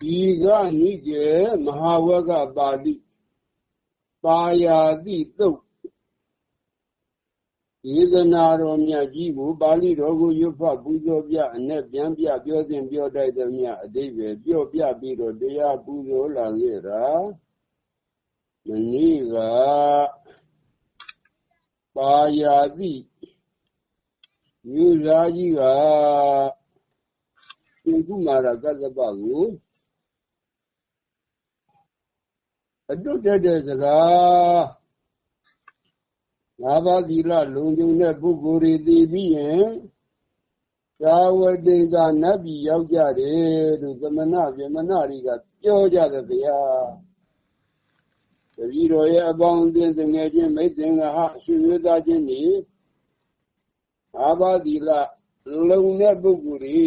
ဒီကနိကေမဟာဝကပါဠိပါယာတိတုတ်ဒေသနာတော်မြတ်ကြီးကိုပါဠိတော်ကိုရွတ်ဖတ်ပူဇော်ပြအ내ပြန်ပြပြောစဉ်ပြောတိုက်သည်မြတ်အတိပ္ပယ်ပြောပြပြီးတော့တရားပူဇော်လာခဲ့တာမနေ့ကပါယာတိယူဇာကြီးကဒီကုမာရကသပ္ပကို အတုတ်တဲ့စကားငါးပါးသီလလုံခြုံတဲ့ပုဂ္ဂိုလ်တွေသိပြီးရင်သာဝတိကနတ်ပြည်ရောက်ကြတယ်လို့သမဏဗေမဏတွေကပြောကြတယ်ဗျာတပည့်တော်ရဲ့အပေါင်းအသင်းငယ်ချင်းမိတ်သင်္ဃဟဆွေမျိုးသားချင်းတွေအာဘာသီလလုံတဲ့ပုဂ္ဂိုလ်တွေ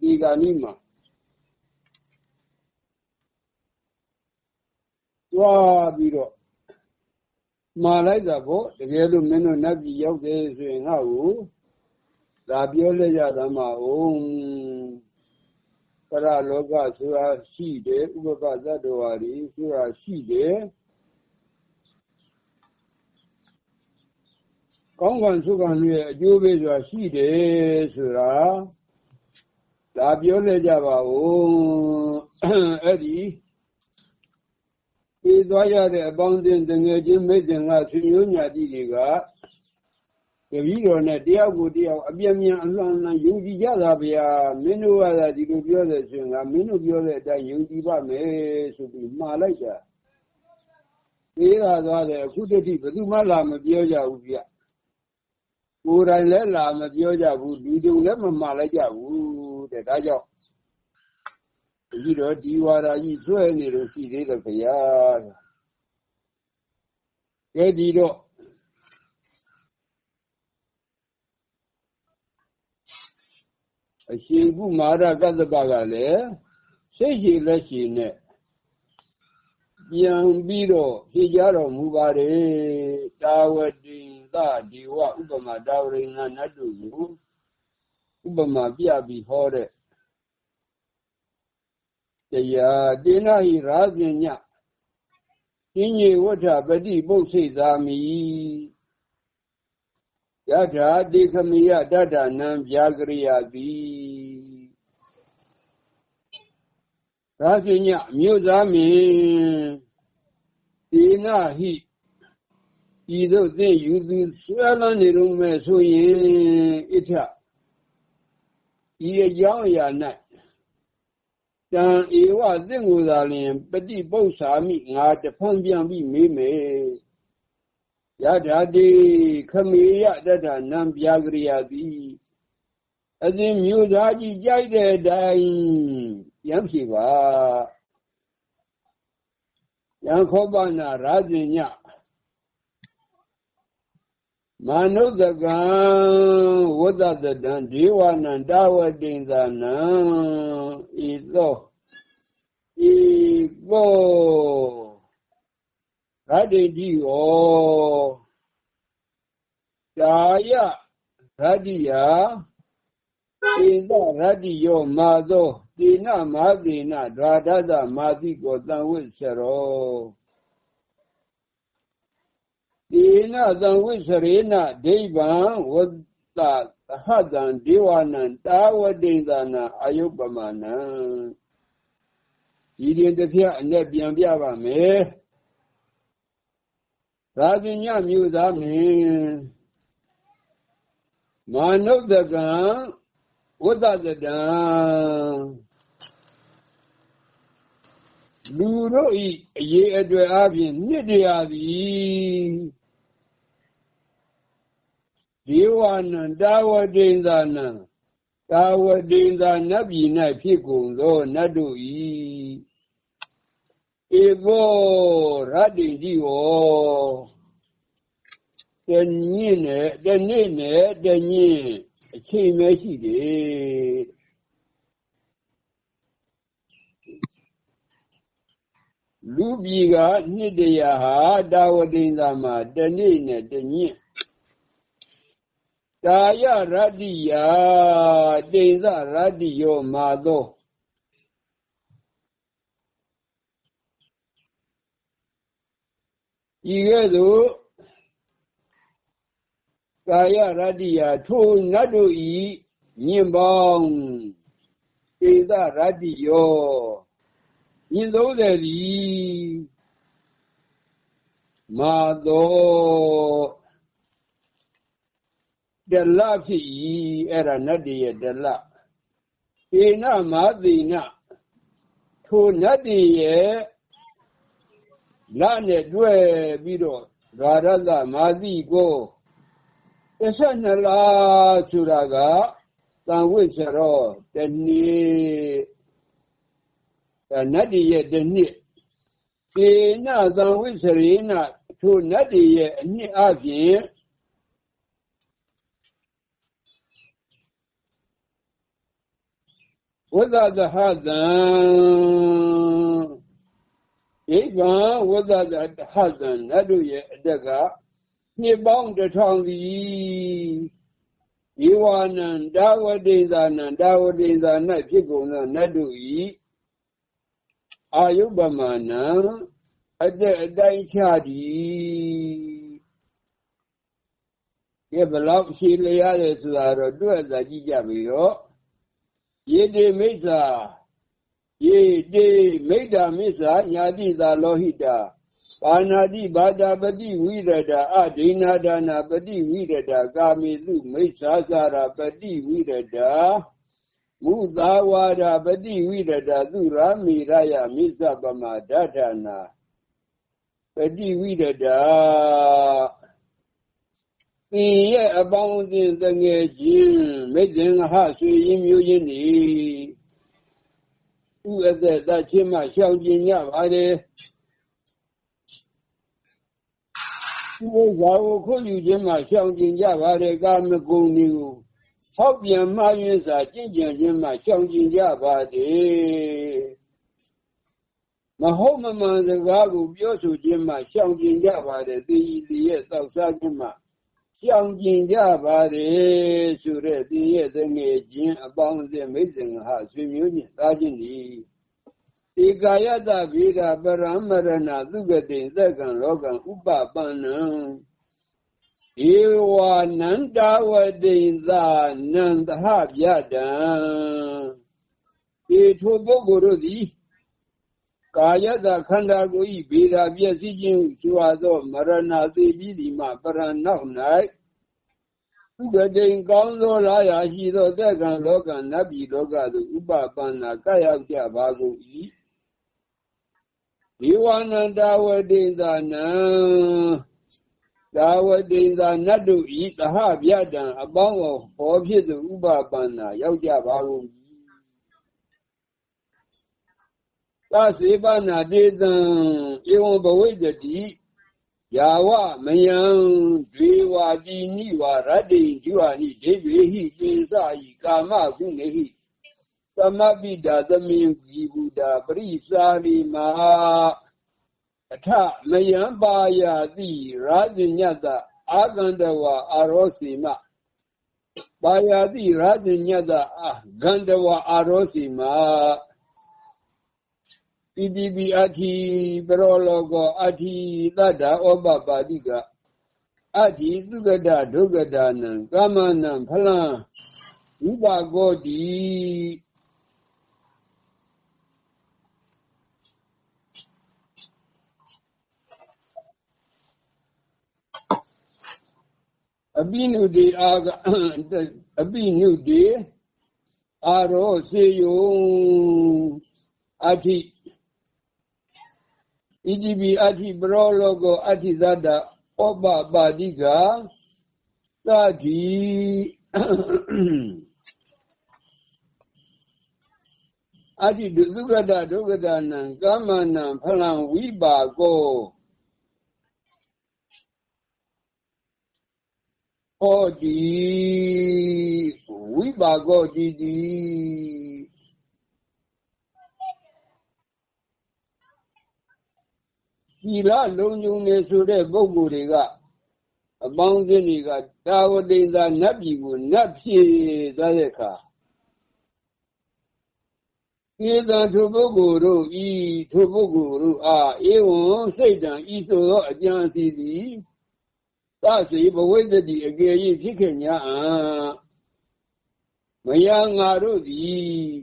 ဒီကနေ့မှာ သွားပြီးတော့မှာလိုက်တာပေါ့တကယ်လို့မင်းတို့နတ်ပြည်ရောက်တယ်ဆိုရင်ငါ့ကိုဒါပြောလက်ရသမှာဟုတ်ပရလောကဆိုတာရှိတယ်ဥပပဇတ်တော်ဟာတွေဆိုတာရှိတယ်ကောင်းကံသုကံရဲ့အကျိုးပေးဆိုတာရှိတယ်ဆိုတာဒါပြောလက်ကြပါဦးအဲ့ဒီ ဒီသွားရတဲ့အပေါင်းအသင်းတငယ်ချင်းမိတ်ဆွေကဆွေမျိုးညာတိတွေကတပည့်တော်နဲ့တယောက်ကိုတယောက်အပြင်းမြန်အလွန်အလွန်ယုံကြည်ကြတာဗျာမင်းတို့ကသာဒီလိုပြောတဲ့ဆိုရင်ကမင်းတို့ပြောတဲ့အတိုင်းယုံကြည်ပါမယ်ဆိုပြီးမှားလိုက်တာသေးရသွားတယ်အခုတတိဘယ်သူမှလာမပြောကြဘူးဗျကိုယ်တိုင်လည်းလာမပြောကြဘူးလူတွေလည်းမမှားလိုက်ကြဘူးတဲ့ဒါကြောင့် ဒီတော့ဒီဝါဒကြီးဆွဲနေလို့ရှိသေးတယ်ခင်ဗျာကဲဒီတော့အရှင်ကုမာရကတ္တပကလည်းစိတ်ရှိလက်ရှိနဲ့ပြန်ပြီးတော့ဖြေကြတော်မူပါတယ်တာဝတိသဒီဝဥပမာတာဝရိဏနတ်တို့ကိုဥပမာပြပြီးဟောတဲ့ တရားတေနဟိရာဇင်ညအင်းကြီးဝဋ္ဌပတိပုတ်စိတ်သာမိယထာတိခမိယတတနံဗျာကရိယာတိရာဇင်ညမြို့သားမင်းတေနဟိဤသို့သိယူသူဆွဲလန်းနေလို့မဲ့ဆိုရင်ဣထဤအကြောင်းအရာ၌ တံဧဝသင့်ကိုယ်သာလျင်ပฏิပု္ပ္ပာမိငါတဖန်ပြန်ပြီးမေးမယ်ယထာတိခမေယတတနံပြာကရိယာတိအသင်မျိုးသားကြီးကြိုက်တဲ့အတိုင်းပြန်ဖြေပါယံခောပနာရာဇင်ည မာနုဿကံဝတ္တတံဒေဝနံတာဝတိန်သာနံဤသောဤကိုရတ္တိတိဟောကာယရတ္တိယဧသရတ္တိယောမာသောတေနမာတေနဓာတသမာတိကိုတံဝိဆရော တေနသံဝိစရေနဒိဗံဝတ္တသဟတံဒေဝနံတာဝတိန်သာနာအယုပမနံဒီရင်တစ်ဖြတ်အနဲ့ပြန်ပြပါမယ်ရာဇညမြို့သားမင်းမာနုဿကံဝတ္တတတံလူတို့ဤအရေးအတွေ့အပြင်နှစ်တရားသည် ဒေဝနံတာဝတိန်သာနံတာဝတိန်သာနတ်ပြည်၌ဖြစ်ကုန်သောနတ်တို့ဤဧဘောရတ္တိတိဟောတညင်းနဲ့တနေ့နဲ့တညင်းအချိန်မရှိတယ်လူပြည်ကနှစ်တရာဟာတာဝတိန်သာမှာတနေ့နဲ့တညင်း တာယရတ္တိယာတေဇရတ္တိယောမာသောဤကဲ့သို့ကာယရတ္တိယာထိုနတ်တို့ဤမြင်ပေါင်းတေဇရတ္တိယောမြင်သုံးတယ်သည်မာသော တလဖြစ်၏အဲ့ဒါနတ်တရဲ့တလဧနမာတိနထိုနတ်တရဲ့လနဲ့တွဲပြီးတော့ဂါရတမာတိကို12လဆိုတာကတန်ဝိချရောတနေ့နတ်တရဲ့တနှစ်ေနသံဝိစရေနထိုနတ်တရဲ့အနှစ်အပြင် ဝဇ္ဇသဟသံဣဗံဝဇ္ဇသဟသံနတ်တို့ရဲ့အတက်ကနှစ်ပေါင်းတစ်ထောင်သည်ယေဝနံဒါဝတိဇာနံဒါဝတိဇာ၌ဖြစ်ကုန်သောနတ်တို့ဤအာယုပမာဏံအတက်အတိုင်းချသည်ဒီဘလောက်ရှိလျရတယ်ဆိုတာတော့တွေ့အသာကြည့်ကြပြီရော ယေတိမိစ္ဆာယေတိမိတ္တာမိစ္ဆာညာတိသာလောဟိတာပါဏာတိဘာတာပတိဝိရဒအဒိနာဒါနာပတိဝိရဒကာမေတုမိစ္ဆာစာရပတိဝိရဒမုသာဝါဒပတိဝိရဒသူရာမိရယမိစ္ဆပမဒဋ္ဌနာပတိဝိရဒ သင်ရဲ့အပေါင်းအသင်းတငယ်ချင်းမိတ်တင်ဟဆွေရင်းမျိုးချင်းနေဥအသက်တချင်းမှရှောင်ကျင်ကြပါလေဒီလိုဇာကိုခွင့်ယူခြင်းမှရှောင်ကျင်ကြပါလေကာမဂုဏ်တွေကိုဟောက်ပြန်မှားယွင်းစွာကြင်ကြံခြင်းမှရှောင်ကျင်ကြ ပါသည်မဟုတ်မမှန်စကားကိုပြောဆိုခြင်းမှရှောင်ကျင်ကြပါတယ်ဒီဒီရဲ့တောက်စားခြင်းမှရှောင်ကျင်ကြပါတယ်ဆိုတဲ့ဒီရဲ့သငယ်ချင်းအပေါင်းအသင်းမိတ်ဆွေဟာဆွေမျိုးညသားချင်းဒီဧကာယတဗေဒပရမရဏသုဂတိသက္ကံလောကံဥပပန္နံဧဝနန္တဝတိသနန္တဟဗျတံဒီထိုပုဂ္ဂိုလ်တို့သည် ကာယတခန္ဓာကိုယ်ဤဗေဒပြည့်စည်ခြင်းဆိုအပ်သောမရဏသေပြီးဒီမှပရဏောက်၌ဥပဒေကောင်းသောလာရာရှိသောသက္ကံလောကနတ်ပြည်လောကသို့ဥပပန္နာကရောက်ကြပါကုန်၏ဒီဝနန္တဝတိသနံသာဝတိသာနတ်တို့ဤသဟဗျတံအပေါင်းကိုဟောဖြစ်သူဥပပန္နာရောက်ကြပါကုန် သစေပနာတေတံဧဝံဘဝိတတိယာဝမယံဒေဝတိနိဝရတ္တိကျွာနိဒေဝေဟိတေသဟိကာမကုနေဟိသမပိတာသမင်ជីဗုဒ္ဓပရိစာရိမာအထမယံပါယတိရာဇညတအာကန္တဝအာရောစီမပါယတိရာဇညတအာဂန္တဝအာရောစီမ ပိပိပိအထိပရောလောကောအထိတတ္တဩပပါတိကအထိသုကတဒုက္ကတာနံကာမနံဖလံဥပါကောတိအပိနုတေအာအပိနုတေအာရောစေယုအထိ ဣတိပိအထိပရောလောကောအထိသတ္တဩပပါတိကသတိအတိဒုက္ကတဒုက္ကတနံကာမနံဖလံဝိပါကောဟောတိဝိပါကောတိတိ ဒီလလုံုံနေဆိုတဲ့ပုဂ္ဂိုလ်တွေကအပေါင်းအသင်းတွေကတာဝတိသာနတ်ပြည်ကိုနတ်ဖြစ်သွားတဲ့အခါဧတံထိုပုဂ္ဂိုလ်တို့ဤထိုပုဂ္ဂိုလ်တို့အားဧဝံစိတ်တံဤဆိုသောအကြံစီသည်သစေဘဝိတ္တိအကယ်၍ဖြစ်ခဲ့냐အံမယငါတို့သည်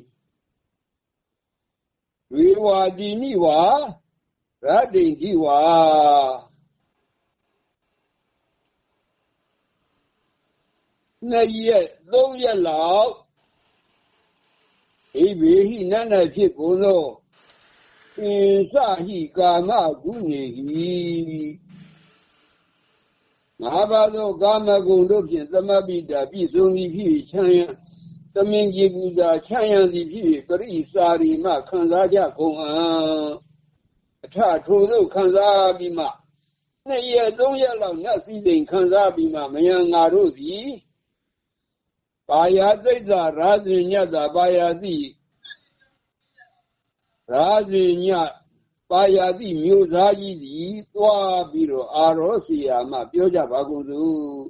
ဝေဝါတိနိဝါ ရတ္တိတိဝါနှစ်ရက်သုံးရက်လောက်ဣဗေဟိနန္ဒဖြစ်ကုန်သောအင်စဟိကာမဂုဏေဟိငါးပါးသောကာမဂုဏ်တို့ဖြင့်သမပိတာပြည့်စုံသည်ဖြစ်ချမ်းရန်သမင်ကြီးပူဇာချမ်းရန်သည်ဖြစ်ပရိစာရီမှခံစားကြကုန်အံ အထထိုသို့ခံစားပြီးမှနှစ်ရက်သုံးရက်လောက်နတ်စည်းစိမ်ခံစားပြီးမှမယံငါတို့သည်ပါယာသိစ္စာရာဇင်ညတာပါယာတိရာဇင်ညပါယာတိမြို့သားကြီးသည်သွားပြီးတော့အာရောစီယာမှပြောကြပါကုန်စို့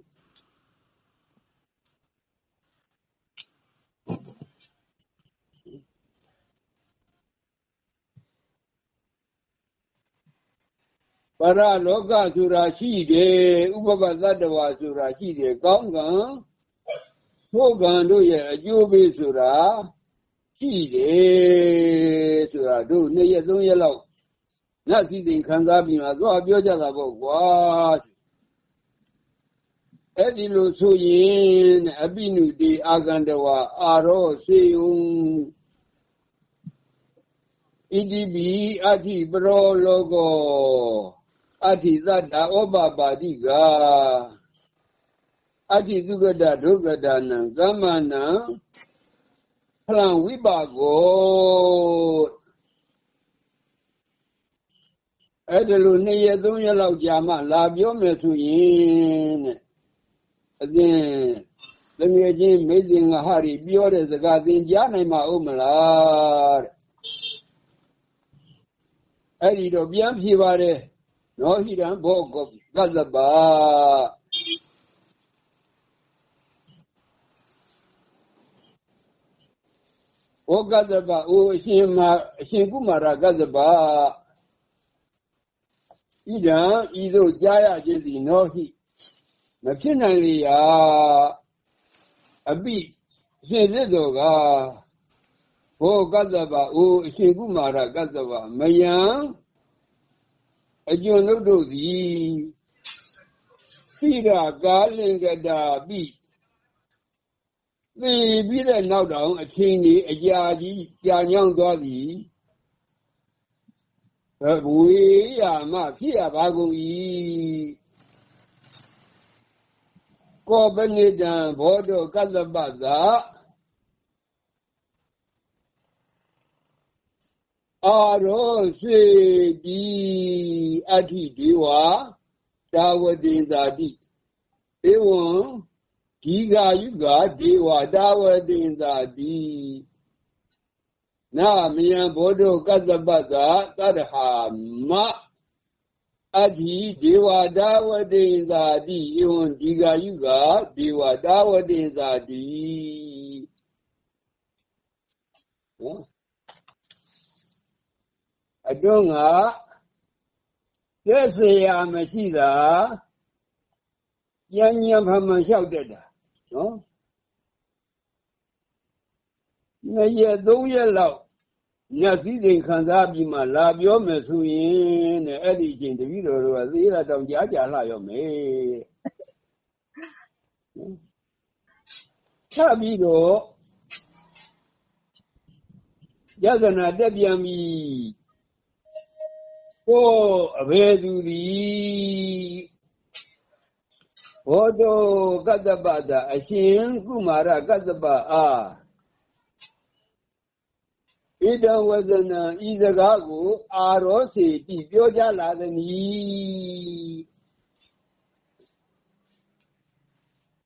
ပရလောကဆိုတာရှိတယ်ဥပပတ္တဝါဆိုတာရှိတယ်ကောင်းကံထိုကံတို့ရဲ့အကျိုးပေးဆိုတာရှိတယ်ဆိုတာတို့နှစ်ရက်သုံးရက်လောက်နတ်စီသိခံစားပြီးမှသွားပြောကြတာပေါ့ကွာအဲ့ဒီလိုဆိုရင်အပိနုတေအာကန္တဝါအာရောစေယုံဣတိပိအဋ္ဌိပရောလောကော အဋ္ဌိသတ္တာဩပပါတိကအဋ္ဌိသုကတဒုက္ကတနံကမ္မနံဖလံဝိပါကောအဲ့ဒါလိုနှစ်ရက်သုံးရက်လောက်ကြာမှလာပြောမယ်ဆိုရင်တဲ့အရင်တငယ်ချင်းမိတ်တင်ငါဟာရီပြောတဲ့စကားသင်ကြားနိုင်မှာဟုတ်မလားတဲ့အဲ့ဒီတော့ပြန်ဖြေပါတယ် နောဟိရံဘောကောကသဗ္ဗဩကသဗ္ဗအိုအရှင်မအရှင်ကုမာရကသဗ္ဗဣဒံဤသို့ကြားရခြင်းသည်နောဟိမဖြစ်နိုင်လေရာအပိစေစစ်တော်ကဘောကသဗ္ဗအိုအရှင်ကုမာရကသဗ္ဗမယံ အကျွန်ုပ်တို့သည်စိရကာလင်္ကတာပိသိပြီးတဲ့နောက်တောင်အချိန်ကြီးအကြာကြီးကြာညောင်းသွားသည်ဝေးရမှဖြစ်ရပါကုန်၏ကောပနိတံဘောဓကတ္တပသာ အာရောစေတိအဋ္ဌိဒေဝသာဝတိဇာတိဧဝံဒီဃာယုဂဒေဝတာဝတိသာတိနာမယံဘောဓကတ္တပတ္တသတ္တဟာမအဋ္ဌိဒေဝတာဝတိသာတိဧဝံဒီဃာယုဂဒေဝတာဝတိသာတိနော် အတွန်းကကျက်เสียမရှိတာဉာဏ်ဉာဏ်ဖမှန်လျှောက်တတ်တာနော်နှစ်ရက်သုံးရက်လောက်ညစည်းစိမ်ခံစားပြီးမှလာပြောမယ်ဆိုရင်တဲ့အဲ့ဒီအချိန်တပည့်တော်တို့ကသေးရတောင်ကြားကြလှရောမယ်ထပြီးတော့ယသနာတက်ပြန်ပြီး ကိုအဘယ်သူသည်ဘောဓကတ္တပတာအရှင်ကုမာရကတ္တပအားဣဒဝဇနံဤစကားကို အာရောစေတိပြောကြလာသည်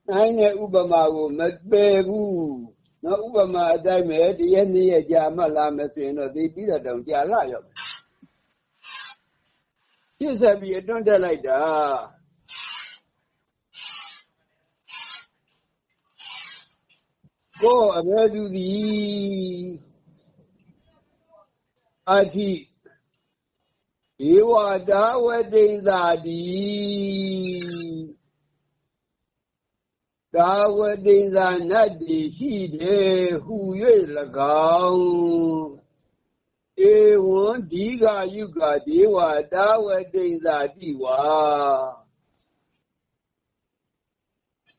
နိုင်တဲ့ဥပမာကိုမပယ်ဘူးနော်ဥပမာအတိုင်းပဲတရက်နေ့ရက်ကြာမှလာမယ်ဆိုရင်တော့ဒီပြီးတော့တောင်ကြာလာရောပြ ည့်စက်ပြီးအတွန်းတက်လိုက်တာကိုအဘယ်သူသည်အထိဒေဝတာဝတိန်သာတိသာဝတိန်သာနတ်တိရှိတယ်ဟူ၍၎င်း ဧဝံဒီဃယုကဒေဝတာဝတိန်သာတိဝါ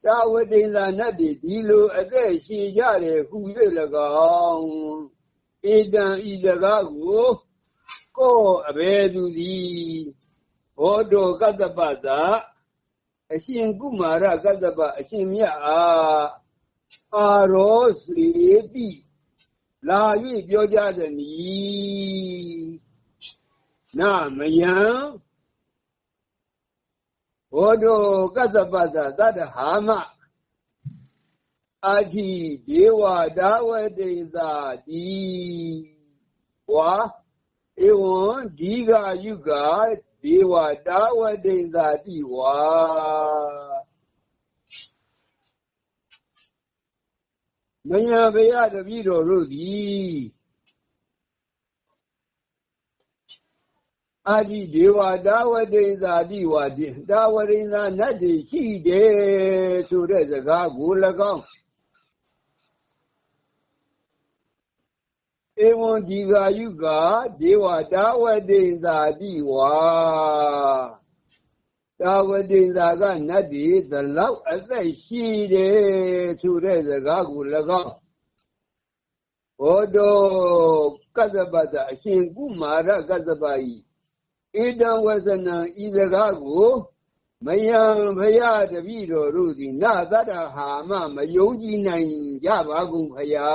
တာဝတိန်သာနတ်တိဒီလိုအသက်ရှိကြတယ်ဟူ၍၎င်းဧတံဤစကားကိုကိုအဘယ်သူသည်ဘောဓောကတ္တပသာအရှင်ကုမာရကတ္တပအရှင်မြတ်အားအာရောစေတိ လာ၍ပြောကြသည်နီနာမယံဘောဓောကတ္တပသာတတဟာမအာတိဒေဝဒါဝတိသာတိဝါဧဝံဒီဃယုကဒေဝတာဝတိန်သာတိဝါ မညာဘယတပည့်တော်တို့သည်အာဒီဒေဝတာဝတိန်သာတိဝါတိတာဝတိန်သာနတ်တွေရှိတယ်ဆိုတဲ့စကားကို၎င်းဧဝံဒီဃာယုကဒေဝတာဝတိန်သာတိဝါ တာဝတိန်သာကနတ်ဒီသလောက်အသက်ရှိတယ်ဆိုတဲ့စကားကို၎င်းဘောဓောကတ္တပတအရှင်ကုမာရကတ္တပဤဣဒံဝဇနံဤစကားကိုမယံဖရာတပည့်တော်တို့သည်နသတ္တဟာမမယုံကြည်နိုင်ကြပါကုန်ဖရာ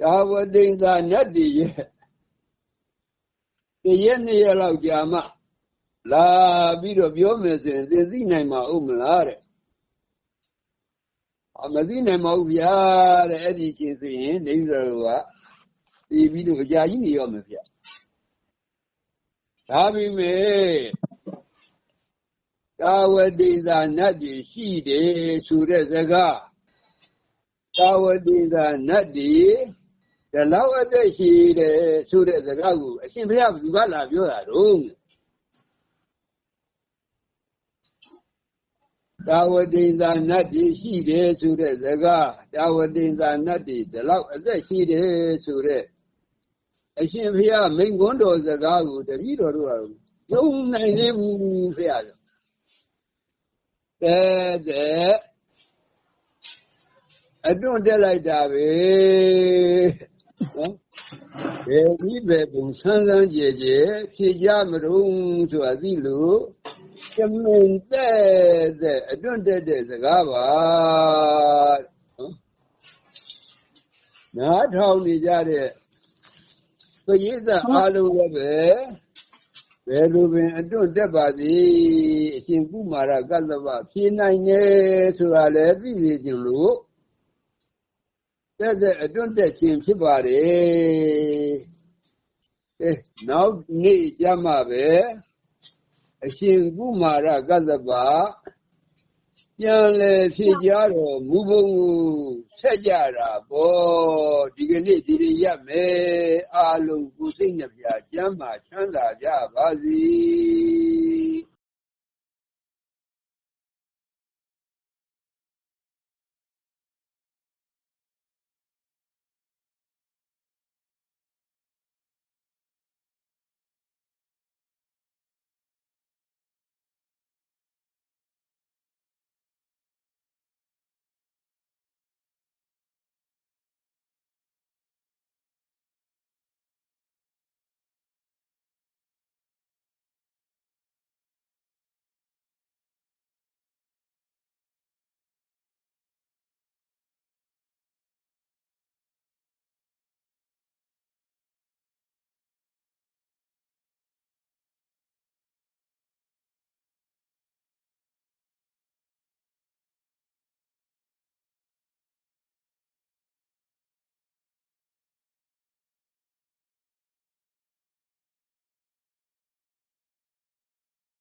ဒါဝတိန်သာနတ်တည်ရဲ့တရက်နှစ်ရက်လောက်ကြာမှလာပြီးတော့ပြောမယ်ဆိုရင်သိသိနိုင်မှာဥမလားတဲ့အမသိနိုင်မဟုတ်ဗျာတဲ့အဲ့ဒီချင်းဆိုရင်နေပြီးတော့ကပြီးပြီးတော့အကြာကြီးနေရောမယ်ဗျဒါပေမဲ့တာဝတိသာနတ်ကြီးရှိတယ်ဆိုတဲ့စကားတာဝတိသာနတ်ကြီး ဒီလောက်အသက်ရှိတယ်ဆိုတဲ့ စကားကို အရှင်ဘုရား ဘယ်သူက လာပြောတာတော့တာဝတိန်သာနတ်တိရှိတယ်ဆိုတဲ့စကား တာဝတိန်သာနတ်တိဒီလောက် အသက်ရှိတယ်ဆိုတဲ့ အရှင်ဘုရား မိန်ကွန်းတော်စကားကို တပည့်တော်တို့ကယုံနိုင်သေးဘူးဘုရားဆိုတဲ့တဲ့အတွန့်တက်လိုက်တာပဲ နော်ဘယ်ဒီပဲပုံဆန်းဆန်းကြဲကြဲဖြေကြမလို့ဆိုတာသိလို့ကမင်တဲ့တဲ့အတွန့်တက်တဲ့စကားပါနော်နားထောင်နေကြတဲ့ပရိသတ်အားလုံးလည်းပဲဘယ်လိုပင်အတွန့်တက်ပါသည်အရှင်ကုမာရကတ္တဗဖြေနိုင်တယ်ဆိုတာလည်းသိစေခြင်းလို့ တက်တဲ့အတွန့်တက်ခြင်းဖြစ်ပါတယ်အဲနောက်နေ့ကြမှာပဲအရှင်ကုမာရကတ္တပပြန်လေဖြေကြတော်မူပုံကိုဆက်ကြတာပေါ့ဒီကနေ့ဒီရရမယ်အာလုံးကိုစိတ်နှပြကျမ်းမာချမ်းသာကြပါစေ